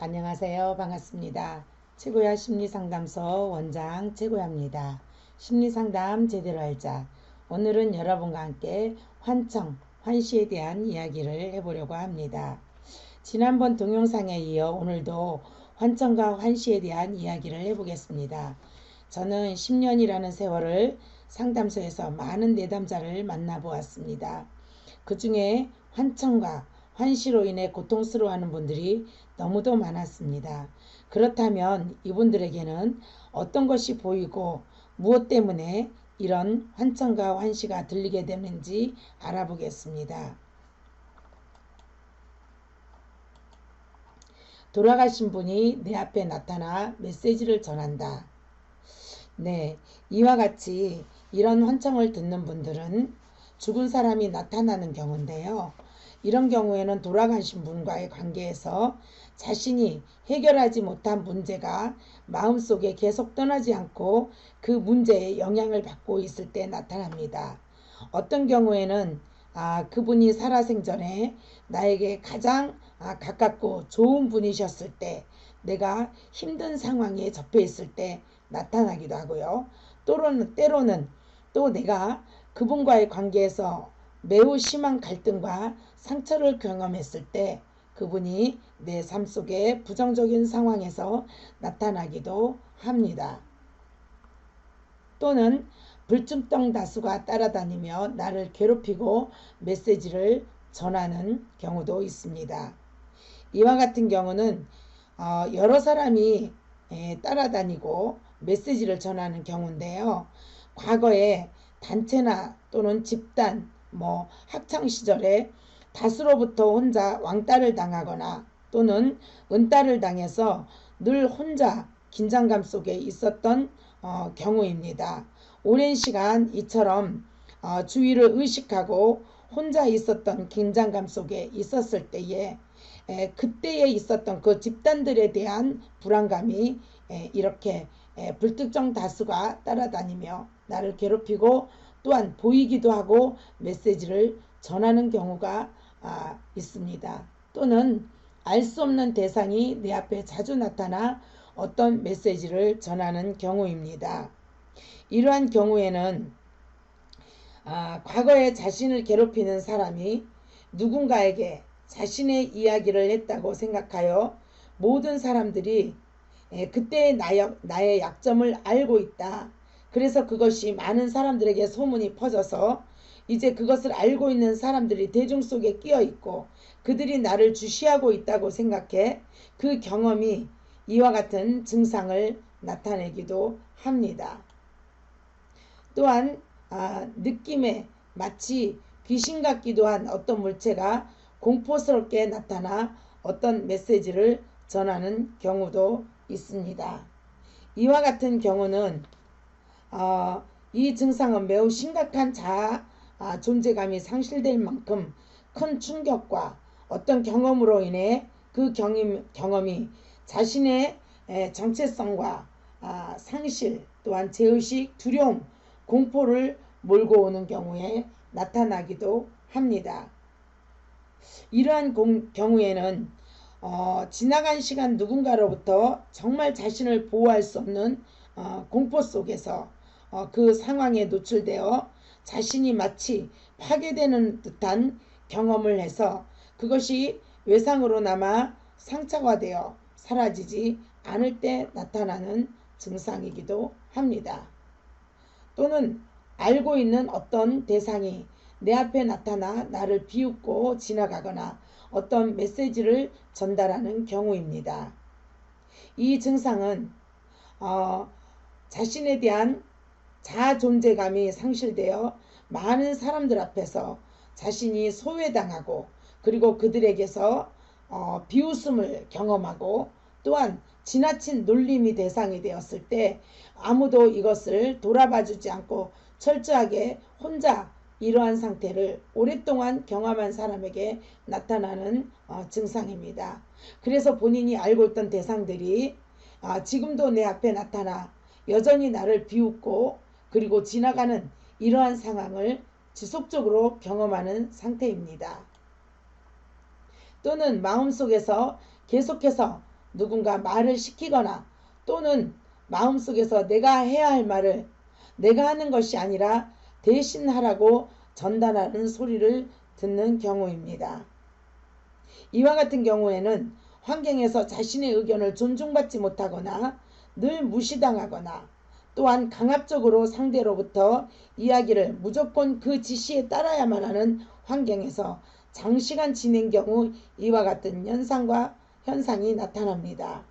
안녕하세요. 반갑습니다. 최고야 심리상담소 원장 최고야입니다. 심리상담 제대로 알자. 오늘은 여러분과 함께 환청, 환시에 대한 이야기를 해보려고 합니다. 지난번 동영상에 이어 오늘도 환청과 환시에 대한 이야기를 해보겠습니다. 저는 10년이라는 세월을 상담소에서 많은 내담자를 만나보았습니다. 그 중에 환청과 환시로 인해 고통스러워하는 분들이 너무도 많았습니다. 그렇다면 이분들에게는 어떤 것이 보이고 무엇 때문에 이런 환청과 환시가 들리게 되는지 알아보겠습니다. 돌아가신 분이 내 앞에 나타나 메시지를 전한다. 네, 이와 같이 이런 환청을 듣는 분들은 죽은 사람이 나타나는 경우인데요. 이런 경우에는 돌아가신 분과의 관계에서 자신이 해결하지 못한 문제가 마음속에 계속 떠나지 않고 그 문제에 영향을 받고 있을 때 나타납니다. 어떤 경우에는 아, 그분이 살아생전에 나에게 가장 아, 가깝고 좋은 분이셨을 때 내가 힘든 상황에 접해 있을 때 나타나기도 하고요. 또는 때로는 또 내가 그분과의 관계에서 매우 심한 갈등과 상처를 경험했을 때 그분이 내 삶 속에 부정적인 상황에서 나타나기도 합니다. 또는 불중성 다수가 따라다니며 나를 괴롭히고 메시지를 전하는 경우도 있습니다. 이와 같은 경우는 어, 여러 사람이 따라다니고 메시지를 전하는 경우인데요. 과거에 단체나 또는 집단, 뭐 학창 시절에 다수로부터 혼자 왕따를 당하거나 또는 은따를 당해서 늘 혼자 긴장감 속에 있었던 어, 경우입니다. 오랜 시간 이처럼 어, 주위를 의식하고 혼자 있었던 긴장감 속에 있었을 때에 에, 그때에 있었던 그 집단들에 대한 불안감이 에, 이렇게 에, 불특정 다수가 따라다니며 나를 괴롭히고 또한 보이기도 하고 메시지를 전하는 경우가 아, 있습니다. 또는 알 수 없는 대상이 내 앞에 자주 나타나 어떤 메시지를 전하는 경우입니다. 이러한 경우에는 아, 과거에 자신을 괴롭히는 사람이 누군가에게 자신의 이야기를 했다고 생각하여 모든 사람들이 그때의 나의 약점을 알고 있다. 그래서 그것이 많은 사람들에게 소문이 퍼져서 이제 그것을 알고 있는 사람들이 대중 속에 끼어 있고 그들이 나를 주시하고 있다고 생각해 그 경험이 이와 같은 증상을 나타내기도 합니다. 또한 아, 느낌에 마치 귀신 같기도 한 어떤 물체가 공포스럽게 나타나 어떤 메시지를 전하는 경우도 있습니다. 이와 같은 경우는 어, 이 증상은 매우 심각한 자아 아, 존재감이 상실될 만큼 큰 충격과 어떤 경험으로 인해 그 경임, 경험이 자신의 에, 정체성과 아, 상실 또한 제의식, 두려움, 공포를 몰고 오는 경우에 나타나기도 합니다. 이러한 공, 경우에는 어, 지나간 시간 누군가로부터 정말 자신을 보호할 수 없는 어, 공포 속에서 어, 그 상황에 노출되어 자신이 마치 파괴되는 듯한 경험을 해서 그것이 외상으로 남아 상처가 되어 사라지지 않을 때 나타나는 증상이기도 합니다. 또는 알고 있는 어떤 대상이 내 앞에 나타나 나를 비웃고 지나가거나 어떤 메시지를 전달하는 경우입니다. 이 증상은 어, 자신에 대한 자아 존재감이 상실되어 많은 사람들 앞에서 자신이 소외당하고 그리고 그들에게서 어, 비웃음을 경험하고 또한 지나친 놀림이 대상이 되었을 때 아무도 이것을 돌아봐 주지 않고 철저하게 혼자 이러한 상태를 오랫동안 경험한 사람에게 나타나는 어, 증상입니다. 그래서 본인이 알고 있던 대상들이 아, 지금도 내 앞에 나타나 여전히 나를 비웃고 그리고 지나가는 이러한 상황을 지속적으로 경험하는 상태입니다. 또는 마음속에서 계속해서 누군가 말을 시키거나 또는 마음속에서 내가 해야 할 말을 내가 하는 것이 아니라 대신 하라고 전달하는 소리를 듣는 경우입니다. 이와 같은 경우에는 환경에서 자신의 의견을 존중받지 못하거나 늘 무시당하거나 또한 강압적으로 상대로부터 이야기를 무조건 그 지시에 따라야만 하는 환경에서 장시간 지낸 경우 이와 같은 현상과 현상이 나타납니다.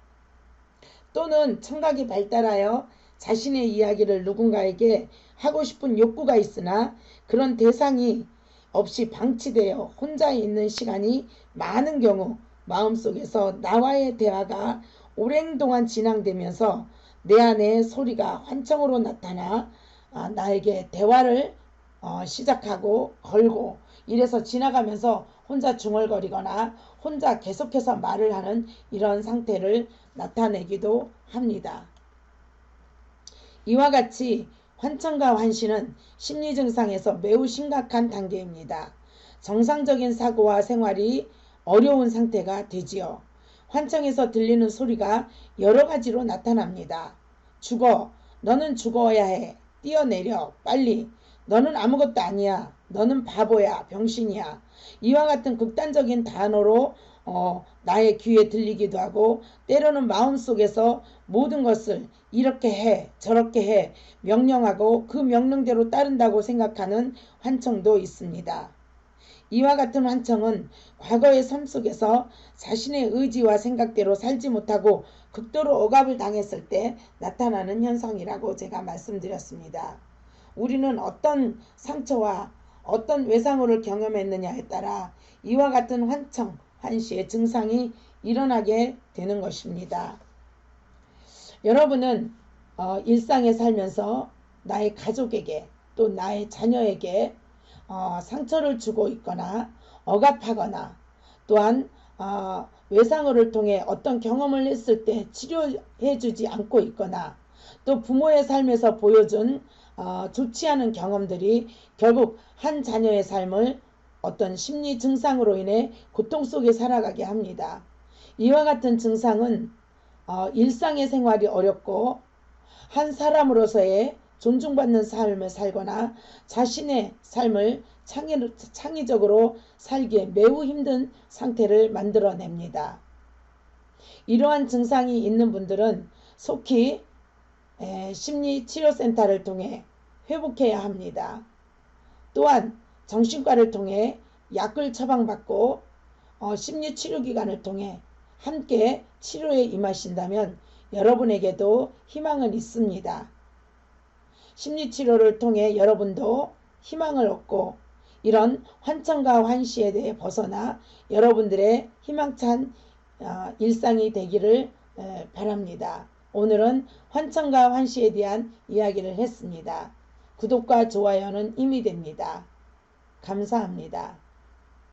또는 청각이 발달하여 자신의 이야기를 누군가에게 하고 싶은 욕구가 있으나 그런 대상이 없이 방치되어 혼자 있는 시간이 많은 경우 마음속에서 나와의 대화가 오랜 동안 진행되면서 내 안에 소리가 환청으로 나타나 아, 나에게 대화를 어, 시작하고 걸고 이래서 지나가면서 혼자 중얼거리거나 혼자 계속해서 말을 하는 이런 상태를 나타내기도 합니다. 이와 같이 환청과 환시는 심리 증상에서 매우 심각한 단계입니다. 정상적인 사고와 생활이 어려운 상태가 되지요. 환청에서 들리는 소리가 여러 가지로 나타납니다. 죽어. 너는 죽어야 해. 뛰어내려. 빨리. 너는 아무것도 아니야. 너는 바보야. 병신이야. 이와 같은 극단적인 단어로 어, 나의 귀에 들리기도 하고 때로는 마음속에서 모든 것을 이렇게 해 저렇게 해 명령하고 그 명령대로 따른다고 생각하는 환청도 있습니다. 이와 같은 환청은 과거의 삶 속에서 자신의 의지와 생각대로 살지 못하고 극도로 억압을 당했을 때 나타나는 현상이라고 제가 말씀드렸습니다. 우리는 어떤 상처와 어떤 외상으로 경험했느냐에 따라 이와 같은 환청, 한시의 증상이 일어나게 되는 것입니다. 여러분은 어, 일상에 살면서 나의 가족에게 또 나의 자녀에게 어, 상처를 주고 있거나 억압하거나 또한 어, 외상어를 통해 어떤 경험을 했을 때 치료해 주지 않고 있거나 또 부모의 삶에서 보여준 어, 좋지 않은 경험들이 결국 한 자녀의 삶을 어떤 심리 증상으로 인해 고통 속에 살아가게 합니다. 이와 같은 증상은 어, 일상의 생활이 어렵고 한 사람으로서의 존중받는 삶을 살거나 자신의 삶을 창의, 창의 적으로 살기에 매우 힘든 상태를 만들어냅니다. 이러한 증상이 있는 분들은 속히 심리치료센터를 통해 회복해야 합니다. 또한 정신과를 통해 약을 처방받고 어, 심리치료기관을 통해 함께 치료에 임하신다면 여러분에게도 희망은 있습니다. 심리치료를 통해 여러분도 희망을 얻고 이런 환청과 환시에 대해 벗어나 여러분들의 희망찬 어, 일상이 되기를 바랍니다. 오늘은 환청과 환시에 대한 이야기를 했습니다. 구독과 좋아요는 힘이 됩니다. 감사합니다.